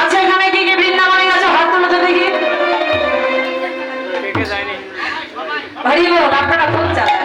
আচ্ছা এখানে কি কি বৃন্দাবনে গেছে হাত তুলে তো দেখি। বল আপনারা খুব চালাক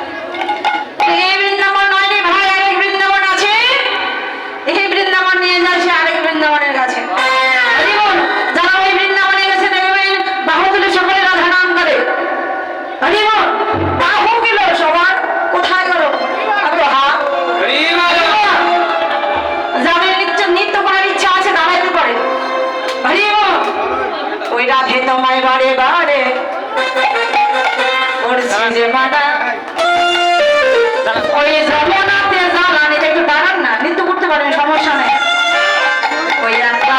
ডাকে তোমায় বাড়ে বাড়ে করছি ওই জমানাতে জ্বালানি একটু দাঁড়ান না? নৃত্য করতে পারেন, সমস্যা নেই। ওই রাস্তা